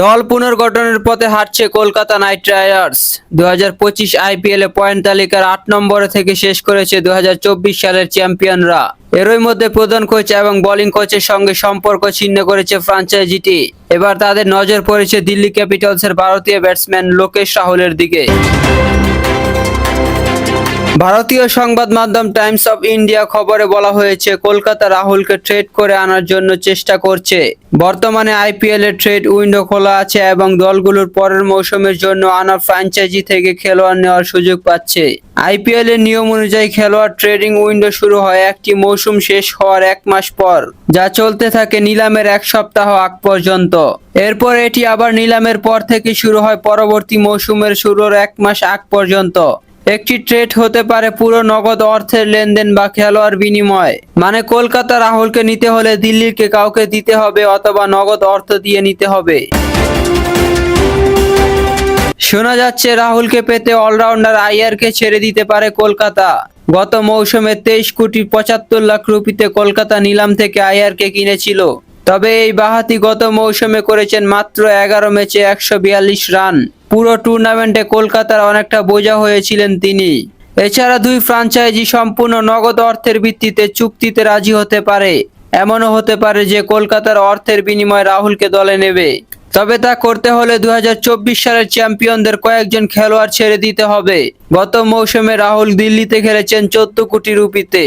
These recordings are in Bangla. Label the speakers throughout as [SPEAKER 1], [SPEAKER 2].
[SPEAKER 1] দল পুনর্গঠনের পথে হাঁটছে কলকাতা নাইট রাইডার্স। দু হাজার পঁচিশ আইপিএল এ পয়েন্ট তালিকার আট নম্বরে থেকে শেষ করেছে দু সালের চ্যাম্পিয়নরা। এরই মধ্যে প্রধান কোচ এবং বোলিং কোচের সঙ্গে সম্পর্ক ছিন্ন করেছে ফ্রাঞ্চাইজিটি। এবার তাদের নজর পড়েছে দিল্লি ক্যাপিটালসের ভারতীয় ব্যাটসম্যান লোকেশ রাহুলের দিকে। ভারতীয় সংবাদ মাধ্যম টাইমস অফ ইন্ডিয়া খবরে বলা হয়েছে, কলকাতা রাহুলকে ট্রেড করে আনার জন্য চেষ্টা করছে। বর্তমানে আইপিএল এর ট্রেড উইন্ডো খোলা আছে এবং দলগুলোর পরের মৌসুমের জন্য আনা ফ্র্যাঞ্চাইজি থেকে খেলোয়াড় নেওয়ার সুযোগ পাচ্ছে। আইপিএল এর নিয়ম অনুযায়ী খেলোয়াড় ট্রেডিং উইন্ডো শুরু হয় একটি মৌসুম শেষ হওয়ার এক মাস পর, যা চলতে থাকে নিলামের এক সপ্তাহ আগ পর্যন্ত। এরপর এটি আবার নিলামের পর থেকে শুরু হয় পরবর্তী মৌসুমের শুরুর এক মাস আগ পর্যন্ত। একটি ট্রেড হতে পারে পুরো নগদ অর্থের লেনদেন বা খেলোয়াড় বিনিময়। মানে কলকাতা রাহুলকে নিতে হলে দিল্লিকে কাউকে দিতে হবে অথবা নগদ অর্থ দিয়ে নিতে হবে। শোনা যাচ্ছে রাহুলকে পেতে অলরাউন্ডার আইয়ারকে ছেড়ে দিতে পারে কলকাতা। গত মৌসুমে তেইশ কোটি পঁচাত্তর লাখ রুপিতে কলকাতা নিলাম থেকে আইয়ারকে কিনেছিল। তবে এই বাহাতি গত মৌসুমে করেছেন মাত্র এগারো ম্যাচে একশো বিয়াল্লিশ রান। পুরো টুর্নামেন্টে কলকাতার অনেকটা বোঝা হয়েছিলেন তিনি। এছাড়া দুই ফ্রাঞ্চাইজি সম্পূর্ণ নগদ অর্থের ভিত্তিতে চুক্তিতে রাজি হতে পারে। এমনও হতে পারে যে কলকাতার অর্থের বিনিময়ে রাহুলকে দলে নেবে। তবে তা করতে হলে দু হাজার চব্বিশ সালের চ্যাম্পিয়নদের কয়েকজন খেলোয়াড় ছেড়ে দিতে হবে। গত মৌসুমে রাহুল দিল্লিতে খেলেছেন চোদ্দ কোটি রুপিতে।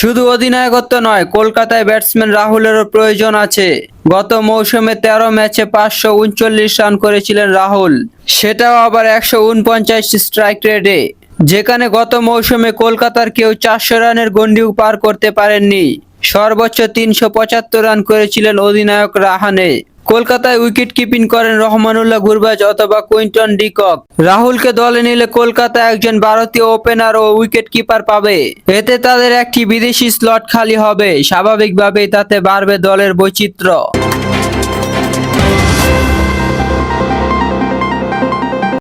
[SPEAKER 1] শুধু অধিনায়কত্ব নয়, কলকাতায় ব্যাটসম্যান রাহুলেরও প্রয়োজন আছে। গত মৌসুমে তেরো ম্যাচে পাঁচশো উনচল্লিশ রান করেছিলেন রাহুল। সেটাও আবার একশো উনপঞ্চাশ স্ট্রাইক রেটে যেখানে গত মৌসুমে কলকাতার কেউ চারশো রানের গন্ডিও পার করতে পারেননি। সর্বোচ্চ তিনশো পঁচাত্তর রান করেছিলেন অধিনায়ক রাহানে। কলকাতায় উইকেট কিপিং করেন রহমানুল্লাহ গুরবাজ অথবা কুইন্টন ডিকক। রাহুলকে দলে নিলে কলকাতা একজন ভারতীয় ওপেনার ও উইকেট কিপার পাবে। এতে তাদের একটি বিদেশি স্লট খালি হবে। স্বাভাবিকভাবেই তাতে বাড়বে দলের বৈচিত্র্য।